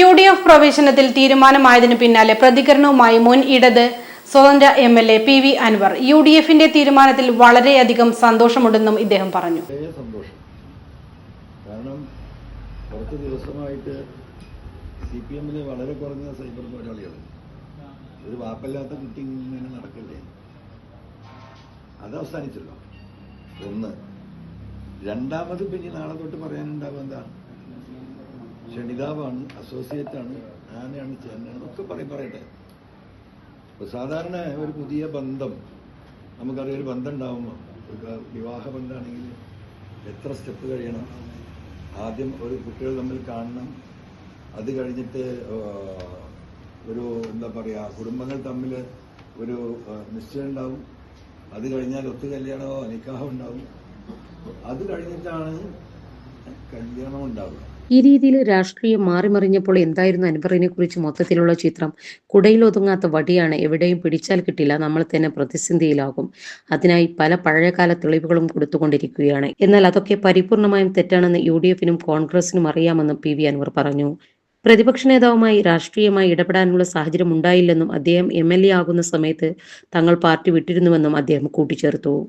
U D F പ്രവേശനത്തിൽ തീരുമാനമായതിനു പിന്നാലെ പ്രതികരണവുമായി മുൻ ഇടത് സ്വതന്ത്ര M L A P V Anvar. U D എഫിന്റെ തീരുമാനത്തിൽ വളരെയധികം സന്തോഷമുണ്ടെന്നും ഇദ്ദേഹം പറഞ്ഞു. കാരണം കുറച്ച് ദിവസമായിട്ട് സി പി എമ്മിൽ വളരെ കുറഞ്ഞ സൈബർ പോരാളികൾ ഒരു വാപ്പല്ലാത്ത കുട്ടി ഇങ്ങനെ നടക്കല്ലേ? അത് അവസാനിച്ചല്ലോ. ഒന്ന്. രണ്ടാമത് പിന്നെ നാളെ തൊട്ട് പറയാനുണ്ടാവുക ക്ഷണിതാവാണ് അസോസിയേറ്റ് ആണ് ആനയാണ് ചേനയാണ് ഒക്കെ പറയും പറയട്ടെ. അപ്പൊ സാധാരണ ഒരു പുതിയ ബന്ധം നമുക്കറിയാം ഒരു ബന്ധം ഉണ്ടാവുമ്പോൾ വിവാഹ ബന്ധമാണെങ്കിൽ എത്ര സ്റ്റെപ്പ് കഴിയണം? ആദ്യം ഒരു കുട്ടികൾ തമ്മിൽ കാണണം. അത് കഴിഞ്ഞിട്ട് ഒരു എന്താ പറയുക കുടുംബങ്ങൾ തമ്മിൽ ഒരു നിശ്ചയം ഉണ്ടാവും. അത് കഴിഞ്ഞാൽ ഒത്തു കല്യാണമോ നിക്കാഹോ ഉണ്ടാവും. അത് കഴിഞ്ഞിട്ടാണ് കല്യാണം ഉണ്ടാവുക ഈ രീതിയിൽ രാഷ്ട്രീയം മാറിമറിഞ്ഞപ്പോൾ എന്തായിരുന്നു അൻവറിനെ കുറിച്ച് മൊത്തത്തിലുള്ള ചിത്രം? കുടയിലൊതുങ്ങാത്ത വടിയാണ് എവിടെയും പിടിച്ചാൽ കിട്ടില്ല നമ്മൾ തന്നെ പ്രതിസന്ധിയിലാകും. അതിനായി പല പഴയകാല തെളിവുകളും കൊടുത്തുകൊണ്ടിരിക്കുകയാണ്. എന്നാൽ അതൊക്കെ പരിപൂർണമായും തെറ്റാണെന്ന് യു ഡി എഫിനും കോൺഗ്രസിനും അറിയാമെന്നും പി വി അൻവർ പറഞ്ഞു. പ്രതിപക്ഷ നേതാവുമായി രാഷ്ട്രീയമായി ഇടപെടാനുള്ള സാഹചര്യം ഉണ്ടായില്ലെന്നും അദ്ദേഹം എം എൽ എ ആകുന്ന സമയത്ത് തങ്ങൾ പാർട്ടി വിട്ടിരുന്നുവെന്നും അദ്ദേഹം കൂട്ടിച്ചേർത്തു.